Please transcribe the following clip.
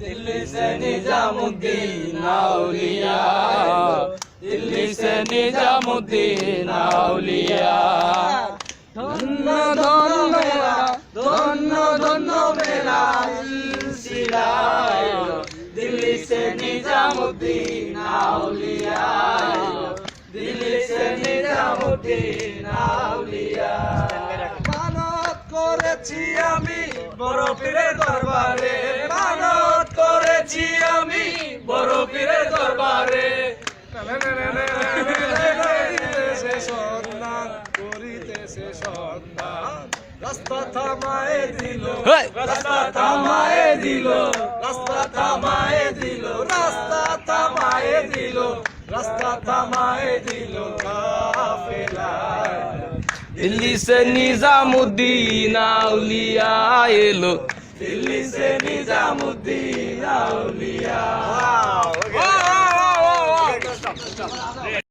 दिल्ली से निजामुद्दीन औलिया दिल्ली से निजामुद्दीन औलिया ধন্য ধন্য মেরা ধন্য ধন্য মেরা সিলসিলা এলো। দিল্লি সে নিজামুদ্দিন আউলিয়া এলো। দিল্লি সে নিজামুদ্দিন আউলিয়া মানত করেছি আমি বড় পীরের দরবারে। মানত করেছি আমি বড় পীরের দরবারে। করিতেছে সন্ধান করিতেছে সন্ধান। রাস্তা থামায় দিল! রাস্তা থামায়ে দিল রাস্তা থামায় দিল রাস্তা থামায় দিল রাস্তা থামায় দিল। দিল্লি সে নিজামুদ্দিন আউলিয়া এলো। দিল্লি সে নিজামুদ্দিন আউলিয়া।